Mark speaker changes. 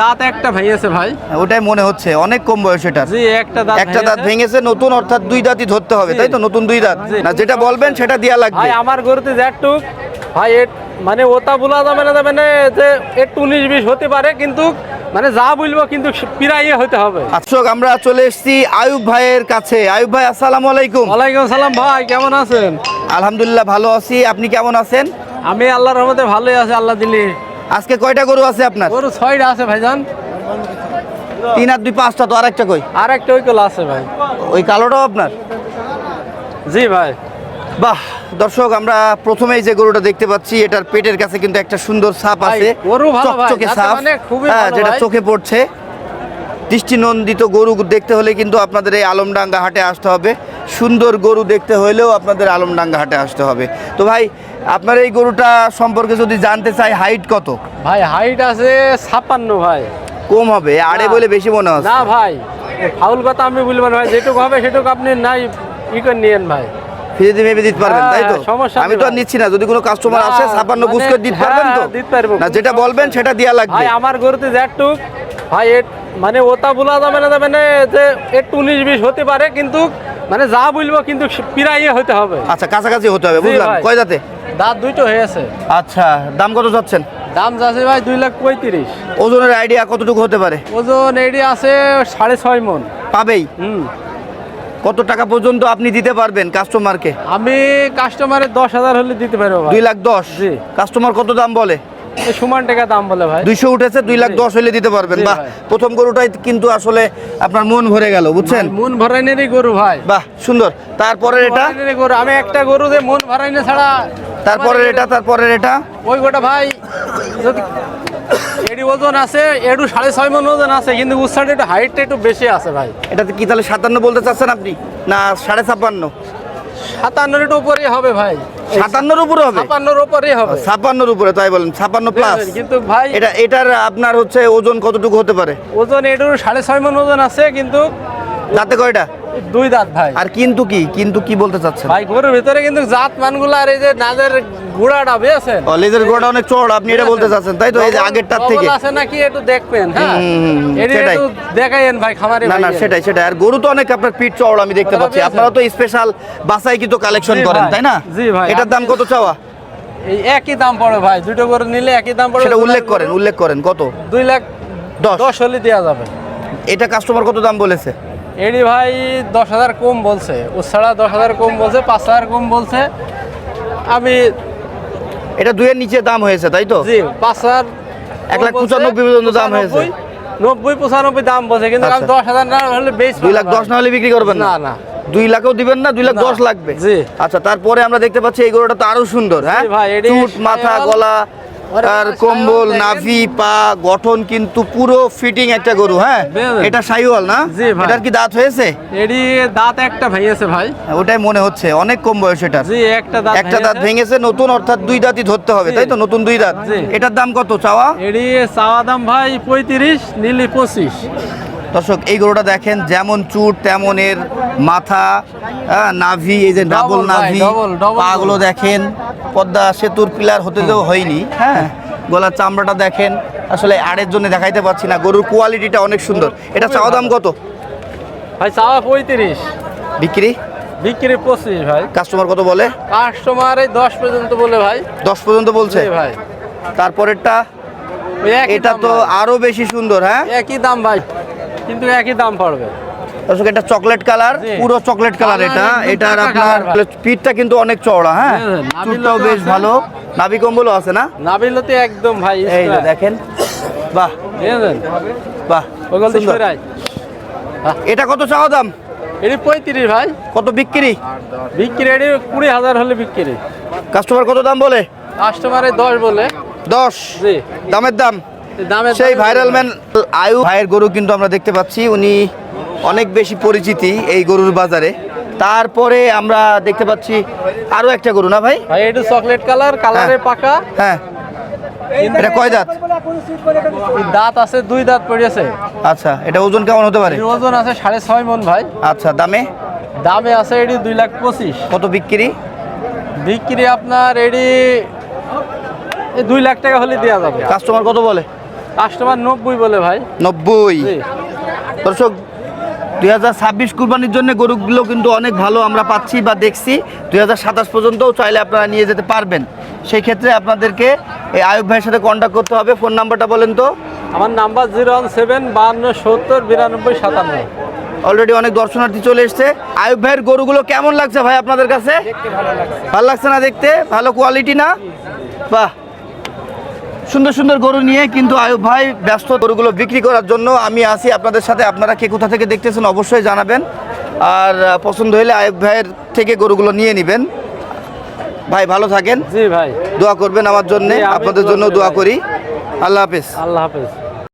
Speaker 1: দাঁত একটা ভাই। আছে ভাই
Speaker 2: ওটাই মনে হচ্ছে অনেক কম বয়স এটা
Speaker 1: জি একটা দাঁত
Speaker 2: একটা দাঁত
Speaker 1: ভেঙেছে।
Speaker 2: ভেঙেছে নতুন অর্থাৎ দুই দাঁতই ধরতে হবে তাই তো? নতুন দুই দাঁত। না যেটা বলবেন সেটা দেয়া লাগবে।
Speaker 1: ভাই আমার গরুতে যেটুক ভাই মানে ওটা বলা যাবে না যাবে না যে একটু উনিশ বিশ হতে পারে কিন্তু মানে যা বলব কিন্তু প্রায় হতে হবে।
Speaker 2: দর্শক আমরা চলে এসেছি আয়ুব ভাইয়ের কাছে। আয়ুব ভাই আসসালামু আলাইকুম।
Speaker 1: ওয়ালাইকুম সালাম ভাই কেমন আছেন?
Speaker 2: আলহামদুলিল্লাহ ভালো আছি। আপনি কেমন আছেন?
Speaker 1: আমি আল্লাহর রহমতে ভালোই আছি আল্লাহ দিলি।
Speaker 2: আজকে কয়টা গরু আছে আপনার?
Speaker 1: গরু ছয়টা আছে ভাইজান।
Speaker 2: তিন আর দুই পাঁচটা তো আরেকটা কই?
Speaker 1: আর একটা ওইকল আছে ভাই।
Speaker 2: ওই কালোটাও আপনার?
Speaker 1: জি ভাই।
Speaker 2: বাহ দর্শক আমরা প্রথমেই যে গরুটা দেখতে পাচ্ছি এটার পেটের কাছে কিন্তু একটা সুন্দর ছাপ
Speaker 1: ভাই,
Speaker 2: আছে।
Speaker 1: গরু ভালো ভাই,
Speaker 2: চকচকে ছাপ
Speaker 1: মানে খুবই
Speaker 2: হ্যাঁ যেটা চোখে পড়ছে। দৃষ্টিনন্দিত গরু দেখতে হলে কিন্তু আপনাদের এই আলমডাঙ্গা হাটে আসতে হবে। সুন্দর গরু দেখতে হলেও আপনাদের আলমডাঙ্গা হাটে আসতে হবে। তো ভাই আপনার এই গরুটা সম্পর্কে যদি জানতে চাই হাইট কত?
Speaker 1: ভাই হাইট আছে ছাপ্পান্ন ভাই।
Speaker 2: কম হবে আড়ে
Speaker 1: না।
Speaker 2: বলে বেশি মনে হচ্ছে।
Speaker 1: না ভাই ফাউল কথা আমি বলব না ভাই যেটুকু হবে সেটুকু আপনি নাই ই করে নিয়েন ভাই।
Speaker 2: ফিরে দিয়ে মেপে দিতে পারবেন
Speaker 1: হ্যাঁ,
Speaker 2: তাই তো?
Speaker 1: হ্যাঁ,
Speaker 2: আমি তো আর নিচ্ছি না যদি কোনো কাস্টমার আসে ছাপান্ন বুঝ
Speaker 1: মানে-
Speaker 2: করে দিতে পারবেন তো?
Speaker 1: হ্যাঁ, দিতে পারব।
Speaker 2: না যেটা বলবেন সেটা দেয়া লাগবে।
Speaker 1: ভাই আমার গরুতে ভাই মানে ওটা বলা যাবে না যাবে না যে একটু উনিশ বিশ হতে পারে কিন্তু মানে যা বলব কিন্তু প্রায় হতে হবে।
Speaker 2: আচ্ছা কাছাকাছি হতে হবে বুঝলাম। কয় দাঁতে?
Speaker 1: দাঁত দুইটো হয়েছে
Speaker 2: আচ্ছা দাম কত যাচ্ছেন?
Speaker 1: দাম যাচ্ছে ভাই দুই লাখ পঁয়ত্রিশ।
Speaker 2: ওজনের আইডিয়া কতটুকু হতে পারে?
Speaker 1: ওজন এডি আছে সাড়ে ছয় মন।
Speaker 2: পাবেই।
Speaker 1: হুম।
Speaker 2: কত টাকা পর্যন্ত আপনি দিতে পারবেন কাস্টমারকে
Speaker 1: আমি কাস্টমারের দশ হাজার হলে দিতে পারব
Speaker 2: দুই লাখ দশ। কাস্টমার কত দাম বলে?
Speaker 1: সমান টাকা দাম বলে ভাই।
Speaker 2: দুইশো উঠেছে দুই লাখ দশ হলে দিতে পারবেন। বাহ প্রথম গরুটাই কিন্তু আসলে আপনার মন ভরে গেল বুঝছেন?
Speaker 1: মন ভরাইনেরই গরু ভাই।
Speaker 2: বাহ সুন্দর। তারপরে এটা?
Speaker 1: গরু। আমি একটা গরু যে মন ভরাইনে ছাড়া
Speaker 2: তারপরে এটা তারপরে এটা?
Speaker 1: ওই গোটা ভাই যদি এডি ওজন আছে এডু সাড়ে ছয় মন ওজন আছে কিন্তু উৎসাহটা একটু হাইটটা একটু বেশি আছে ভাই।
Speaker 2: এটাতে কি তাহলে সাতান্ন বলতে চাচ্ছেন আপনি? না সাড়ে ছাপ্পান্ন।
Speaker 1: সাতান্নর উপরেই হবে ভাই।
Speaker 2: সাতান্নর উপরে হবে?
Speaker 1: ছাপান্নর উপরেই হবে।
Speaker 2: ছাপ্পান্নর উপরে তাই বলেন ছাপ্পান্ন প্লাস
Speaker 1: কিন্তু ভাই
Speaker 2: এটা এটার আপনার হচ্ছে ওজন কতটুকু হতে পারে?
Speaker 1: ওজন এডুর সাড়ে ছয় মন ওজন আছে কিন্তু
Speaker 2: দাঁতে কয়টা?
Speaker 1: দুই দাঁত ভাই।
Speaker 2: আর কিন্তু কি? কিন্তু কি বলতে চাচ্ছেন?
Speaker 1: ভাই গরুর ভিতরে কিন্তু জাত মানগুলো আর এই যে নাজের গুড়াটা বুঝেছেন?
Speaker 2: ও, লেজের গোড়া অনেক চড় আপনি এটা বলতে চাচ্ছেন তাই তো এই যে আগেরটার থেকে?
Speaker 1: আছে নাকি একটু দেখবেন হ্যাঁ? এটি। একটু দেখাইয়েন ভাই খামারে
Speaker 2: না না সেটাই সেটাই। আর গরু তো অনেক আপনার পিঠ চড় আমি দেখতে পাচ্ছি। আপনারা তো স্পেশাল বাসাই কিন্তু কালেকশন করেন তাই না?
Speaker 1: জি ভাই,
Speaker 2: এটার দাম কত চাওয়া?
Speaker 1: এই একই দাম পড়ে ভাই দুটো গরু নিলে একই দাম পড়ে।
Speaker 2: সেটা উল্লেখ করেন উল্লেখ করেন কত?
Speaker 1: দুই লাখ
Speaker 2: দশ।
Speaker 1: দশ হলে দেওয়া যাবে।
Speaker 2: এটা কাস্টমার কত দাম বলেছে?
Speaker 1: এডি ভাই দশ হাজার কম বলছে ও ছাড়া দশ হাজার কম বলছে পাঁচ হাজার কম বলছে। আমি
Speaker 2: এটা দুইয়ের নিচে দাম হয়েছে তাই তো?
Speaker 1: জি পাঁচ হাজার
Speaker 2: এক লাখ পঁচানব্বই পর্যন্ত দাম হয়েছে।
Speaker 1: নব্বই পঁচানব্বই দাম বসে কিন্তু আমি
Speaker 2: আচ্ছা।
Speaker 1: দশ হাজার না হলে বেশ
Speaker 2: দুই লাখ দশ না হলে বিক্রি করবেন না
Speaker 1: না
Speaker 2: দুই লাখও দিবেন না দুই লাখ। দশ লাগবে
Speaker 1: জি।
Speaker 2: আচ্ছা তারপরে আমরা দেখতে পাচ্ছি এই গরুটা তো আরও সুন্দর হ্যাঁ চুট মাথা গলা
Speaker 1: আরে
Speaker 2: কম্বল নাভি পা গঠন কিন্তু পুরো ফিটিং একটা গরু হ্যাঁ? এটা সাইওয়াল না। এটার কি দাঁত হয়েছে?
Speaker 1: এডি দাঁত একটা ভাই আছে ভাই।
Speaker 2: হ্যাঁ, ওটাই মনে হচ্ছে অনেক কম বয়স এটা
Speaker 1: জি একটা দাঁত
Speaker 2: একটা দাঁত
Speaker 1: ভেঙেছে।
Speaker 2: নতুন অর্থাৎ দুই দাঁতই ধরতে হবে তাই তো? নতুন দুই দাঁত। এটার দাম কত চাওয়া?
Speaker 1: এডি চাওয়া দাম ভাই পঁয়ত্রিশ নীলি পঁচিশ।
Speaker 2: দর্শক এই গরুটা দেখেন যেমন চুট তেমন এর মাথা হ্যাঁ, নাভি এই যে ডাবল নাভি পাগুলো দেখেন। পদ্মা সেতুর পিলার হতে তো হয়নি। হ্যাঁ। গলার চামড়াটা দেখেন আসলে আড়ের জন্য দেখাইতে পারছি না। গরুর কোয়ালিটিটা অনেক সুন্দর। এটা চাওয়া দাম কত?
Speaker 1: ভাই চাওয়া পঁয়ত্রিশ।
Speaker 2: বিক্রি?
Speaker 1: বিক্রি পঁচিশ ভাই।
Speaker 2: কাস্টমার কত বলে?
Speaker 1: কাস্টমার এই দশ পর্যন্ত বলে ভাই।
Speaker 2: দশ পর্যন্ত বলছে?
Speaker 1: ভাই।
Speaker 2: তারপরেরটা? এটা তো। আরও বেশি সুন্দর হ্যাঁ?
Speaker 1: একই দাম ভাই। কিন্তু একই দাম পড়বে।
Speaker 2: দর্শক এটা চকলেট কালার পুরো চকলেট কালার এটা এটার আপনার পিঠটা কিন্তু অনেক চওড়া হ্যাঁ?
Speaker 1: নাভির
Speaker 2: চুটটাও
Speaker 1: লোকও
Speaker 2: বেশ। ভালো। নাভি কম্বলও আছে না?
Speaker 1: নাবিলতে একদম ভাই
Speaker 2: এই দেখেন বাহ। বাহ এটা কত চাওয়া দাম?
Speaker 1: এটি পঁয়ত্রিশ ভাই।
Speaker 2: কত বিক্রি?
Speaker 1: বিক্রি এটি কুড়ি হাজার হলে বিক্রি।
Speaker 2: কাস্টমার কত দাম বলে?
Speaker 1: কাস্টমারে দশ বলে।
Speaker 2: দশ। দামের দাম?
Speaker 1: দামের
Speaker 2: সেই ভাইরাল ম্যান আয়ু ভাইয়ের গরু কিন্তু আমরা দেখতে পাচ্ছি। উনি অনেক বেশি পরিচিতি এই গরুর বাজারে। তারপরে আমরা দেখতে পাচ্ছি আরও একটা গরু না ভাই?
Speaker 1: ভাই এটি চকলেট কালার কালারে পাকা।
Speaker 2: হ্যাঁ। এটা কয় দাঁত?
Speaker 1: দাঁত আছে দুই দাঁত পড়েছে
Speaker 2: আচ্ছা এটা ওজন কেমন হতে পারে?
Speaker 1: ওজন আছে সাড়ে ছয় মন ভাই।
Speaker 2: আচ্ছা দামে?
Speaker 1: দামে আছে এটি দুই লাখ পঁচিশ।
Speaker 2: কত বিক্রি?
Speaker 1: বিক্রি আপনার এটি দুই লাখ টাকা হলে দেওয়া যাবে।
Speaker 2: কাস্টমার কত বলে?
Speaker 1: কাস্টমার নব্বই বলে ভাই।
Speaker 2: নব্বই। দর্শক দুই হাজার ছাব্বিশ কুরবানির জন্য গরুগুলো কিন্তু অনেক ভালো আমরা পাচ্ছি বা দেখছি। দুই হাজার সাতাশ পর্যন্তও চাইলে আপনারা নিয়ে যেতে পারবেন। সেই ক্ষেত্রে আপনাদেরকে এই আয়ুব ভাইয়ের সাথে কন্ট্যাক্ট করতে হবে। ফোন নাম্বারটা বলেন তো।
Speaker 1: আমার নাম্বার জিরো ওয়ান সেভেন বাহান্ন সত্তর বিরানব্বই সাতান্ন।
Speaker 2: অলরেডি অনেক দর্শনার্থী চলে এসছে। আয়ুব ভাইয়ের গরুগুলো কেমন লাগছে ভাই আপনাদের কাছে? ভালো লাগছে। না দেখতে? ভালো কোয়ালিটি না? বাহ! সুন্দর সুন্দর গরু নিয়ে কিন্তু আয়ু ভাই ব্যস্ত গরুগুলো বিক্রি করার জন্য আমি আসি আপনাদের সাথে। আপনারা কে কোথা থেকে দেখতেছেন অবশ্যই জানাবেন। আর পছন্দ হলে আয়ুব ভাইয়ের থেকে গরুগুলো নিয়ে নেবেন। ভাই ভালো থাকেন।
Speaker 1: জি ভাই।
Speaker 2: দোয়া করবেন আমার জন্য। আপনাদের জন্য দোয়া করি। আল্লাহ হাফেজ।
Speaker 1: আল্লাহ হাফেজ।